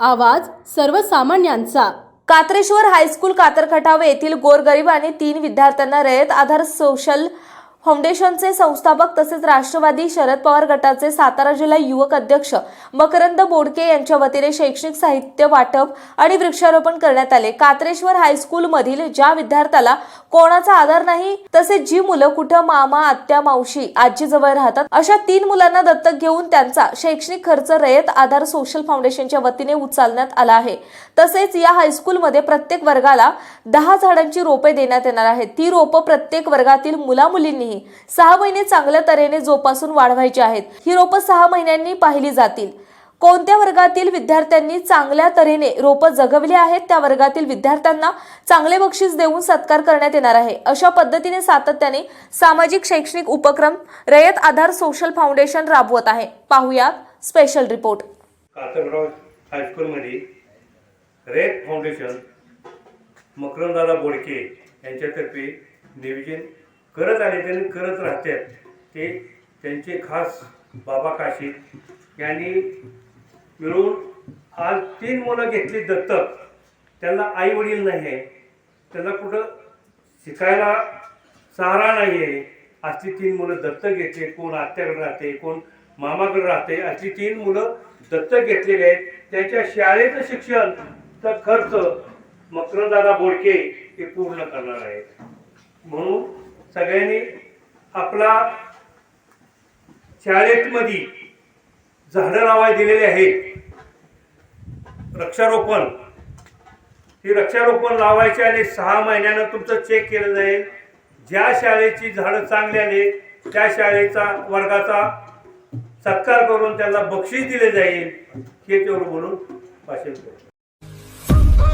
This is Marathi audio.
आवाज सर्वसामान्यांचा. कात्रेश्वर हायस्कूल कातरखटाव येथील गोरगरीब आणि तीन विद्यार्थ्यांना रयत आधार सोशल फाउंडेशनचे संस्थापक तसेच राष्ट्रवादी शरद पवार गटाचे सातारा जिल्हा युवक अध्यक्ष मकरंद बोडके यांच्या वतीने शैक्षणिक साहित्य वाटप आणि वृक्षारोपण करण्यात आले. कात्रेश्वर हायस्कूल मधील ज्या विद्यार्थ्याला कोणाचा आधार नाही तसेच जी मुलं कुठं मामा आत्या मावशी आजी जवळ राहतात अशा तीन मुलांना दत्तक घेऊन त्यांचा शैक्षणिक खर्च रयत आधार सोशल फाउंडेशनच्या वतीने उचलण्यात आला आहे. तसेच या हायस्कूलमध्ये प्रत्येक वर्गाला दहा झाडांची रोपे देण्यात येणार आहेत. ती रोपं प्रत्येक वर्गातील मुला मुलींनीही सहा महिने चांगल्या तऱ्हेने जोपासून वाढवायची आहेत. ही रोपं सहा महिन्यांनी पाहिली जातील. कोणत्या वर्गातील विद्यार्थ्यांनी चांगल्या तऱ्हेने रोपं जगवली आहेत त्या वर्गातील विद्यार्थ्यांना चांगले बक्षीस देऊन सत्कार करण्यात येणार आहे. अशा पद्धतीने सातत्याने सामाजिक शैक्षणिक उपक्रम रयत आधार सोशल फाउंडेशन राबवत आहे. पाहूया स्पेशल रिपोर्ट. कातरगाव हायस्कूलमध्ये फाउंडेशन मकरंदादा बोडके यांच्यातर्फे नियोजन करत आले त्यांनी करत राहतात ते त्यांचे खास बाबा काशी यांनी मिळून आज तीन मुलं घेतली दत्तक. त्यांना आई वडील नाही आहे. त्यांना कुठं शिकायला सहारा नाही आहे. अशी तीन मुलं दत्तक घेतले. कोण आत्याकडे राहते कोण मामाकडे राहते. अशी तीन मुलं दत्तक घेतलेली आहेत. त्यांच्या शाळेचं शिक्षण तर खर्च मकरदादा बोडके हे पूर्ण करणार आहेत. म्हणून सगळ्यांनी आपला शाळेतमध्ये झाडं लावाय दिलेले आहेत. वृक्षारोपण. ही वृक्षारोपण लावायचे आणि सहा महिन्यानं तुमचं चेक केलं जाईल. ज्या शाळेची झाडं चांगली आले त्या शाळेचा वर्गाचा सत्कार करून त्याला बक्षीस दिले जाईल हे तेवढं बोलून भाषण करतो